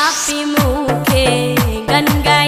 api mukhe gangan